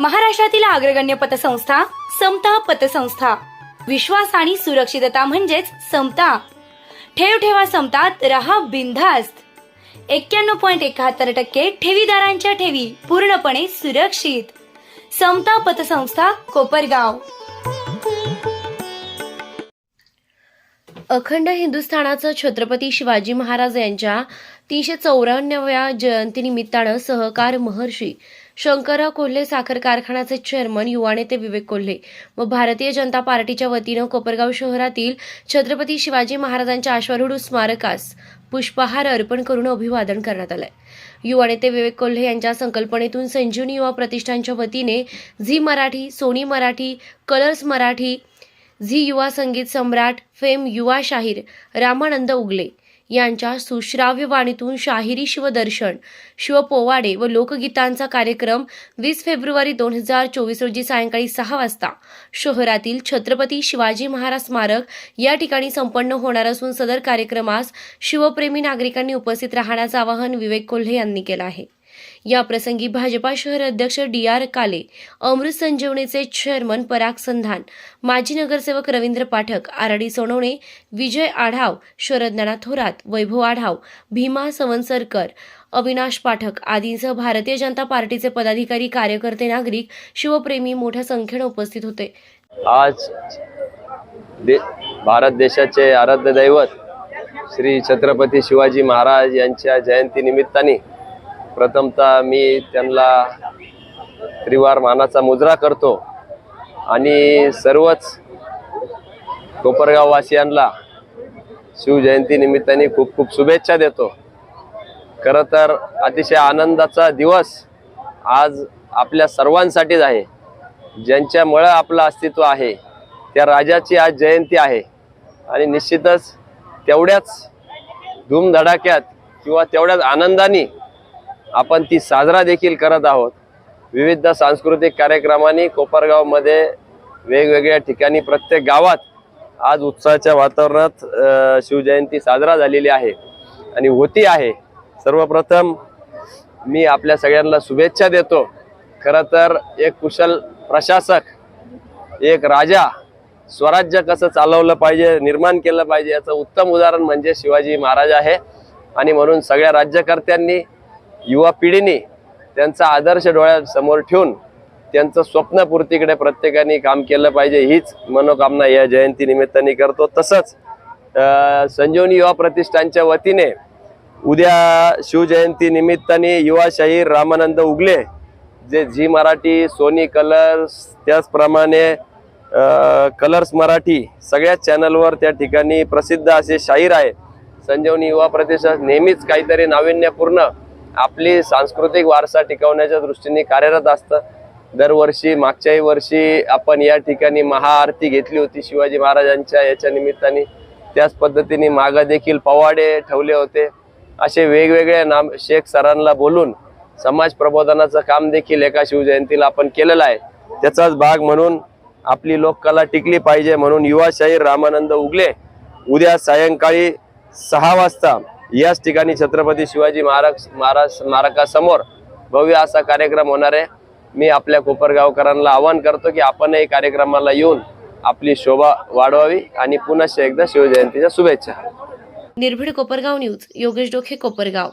महाराष्ट्रातील अग्रगण्य पतसंस्था समता पतसंस्था. विश्वास आणि सुरक्षितता म्हणजेच समता. ठेव ठेवा समतात रहा बिनधास्त. एक्क्याण्णव पॉईंट एकाहत्तर टक्के ठेवीदारांच्या ठेवी पूर्णपणे सुरक्षित. समता पतसंस्था कोपरगाव. अखंड हिंदुस्थानाचं छत्रपती शिवाजी महाराज यांच्या तीनशे चौऱ्याण्णव्या जयंतीनिमित्तानं सहकार महर्षी शंकरराव कोल्हे साखर कारखान्याचे चेअरमन युवा नेते विवेक कोल्हे. व भारतीय जनता पार्टीच्या वतीनं कोपरगाव शहरातील छत्रपती शिवाजी महाराजांच्या अश्वारूढ स्मारकास पुष्पहार अर्पण करून अभिवादन करण्यात आलंय. युवा नेते विवेक कोल्हे यांच्या संकल्पनेतून संजीवनी युवा प्रतिष्ठानच्या वतीने Zee Marathi Sony Marathi Colors Marathi Zee Yuva Sangeet Samrat fame युवा शाहीर रामानंद उगले यांच्या सुश्राव्य वाणीतून शाहिरी शिवदर्शन शिवपोवाडे व लोकगीतांचा कार्यक्रम वीस फेब्रुवारी दोन हजार चोवीस रोजी सायंकाळी सहा वाजता. शहरातील छत्रपती शिवाजी महाराज स्मारक या ठिकाणी संपन्न होणार असून सदर कार्यक्रमास शिवप्रेमी नागरिकांनी उपस्थित राहण्याचं आवाहन विवेक कोल्हे यांनी केलं आहे. याप्रसंगी भाजपा शहर अध्यक्ष डी आर काले अमृत संजीवनीचे चेअरमन पराग संधान माजी नगरसेवक रवींद्र पाठक आरडी सोनवणे विजय आढाव शरद नाना थोरात वैभव आढाव भीमा सवनसरकर अविनाश पाठक आदींसह भारतीय जनता पार्टीचे पदाधिकारी कार्यकर्ते नागरिक शिवप्रेमी मोठ्या संख्येने उपस्थित होते. आज दे भारत देशाचे आराध्य दैवत श्री छत्रपती शिवाजी महाराज यांच्या जयंती निमित्ताने प्रथमतः मी त्यांना त्रिवार मानाचा मुजरा करतो आणि सर्वच कोपरगाववासियांना शिवजयंतीनिमित्ताने शिवजयंती निमित्ताने खूप खूप शुभेच्छा देतो. खरं तर अतिशय आनंदाचा दिवस आज आपल्या सर्वांसाठीच आहे. ज्यांच्यामुळं आपलं अस्तित्व आहे त्या राजाची आज जयंती आहे आणि निश्चितच तेवढ्याच धूमधडाक्यात किंवा तेवढ्याच आनंदाने आपण ती साजरा देखील करत आहोत. विविध सांस्कृतिक कार्यक्रमांनी कोपरगावमध्ये वेगवेगळ्या ठिकाणी प्रत्येक गावात आज उत्साहाच्या वातावरणात शिवजयंती साजरा झालेली आहे आणि होती आहे. सर्वप्रथम मी आपल्या सगळ्यांना शुभेच्छा देतो. खरं तर एक कुशल प्रशासक एक राजा स्वराज्य कसं चालवलं पाहिजे निर्माण केलं पाहिजे याचं उत्तम उदाहरण म्हणजे शिवाजी महाराज आहे. आणि म्हणून सगळ्या राज्यकर्त्यांनी युवा पिढीने त्यांचा आदर्श डोळ्यासमोर ठेवून त्यांचं स्वप्नपूर्तीकडे प्रत्येकाने काम केलं पाहिजे हीच मनोकामना या जयंतीनिमित्ताने करतो. तसंच संजीवनी युवा प्रतिष्ठानच्या वतीने उद्या शिवजयंती निमित्ताने युवा शाहीर रामानंद उगले जे झी मराठी सोनी कलर्स त्याचप्रमाणे कलर्स मराठी सगळ्याच चॅनलवर त्या ठिकाणी प्रसिद्ध असे शाहीर आहे संजीवनी युवा प्रतिष्ठान नेहमीच काहीतरी नाविन्यपूर्ण आपली सांस्कृतिक वारसा टिकवण्याच्या दृष्टीने कार्यरत असतं. दरवर्षी मागच्याही वर्षी आपण या ठिकाणी महाआरती घेतली होती शिवाजी महाराजांच्या याच्या निमित्ताने. त्याच पद्धतीने मागं देखील पवाडे ठेवले होते. असे वेगवेगळे नाम शेख सरांना बोलून समाज प्रबोधनाचं काम देखील एका शिवजयंतीला आपण केलेलं आहे. त्याचाच भाग म्हणून आपली लोककला टिकली पाहिजे म्हणून युवा शाहीर रामानंद उगले. उद्या सायंकाळी सहा वाजता याच ठिकाणी छत्रपती शिवाजी महाराज महाराज स्मारकासमोर भव्य असा कार्यक्रम होणार आहे. मी आपल्या कोपरगावकरांना आवाहन करतो की आपणही कार्यक्रमाला येऊन आपली शोभा वाढवावी आणि पुन्हा एकदा शिवजयंतीच्या शुभेच्छा. निर्भीड कोपरगाव न्यूज योगेश डोखे कोपरगाव.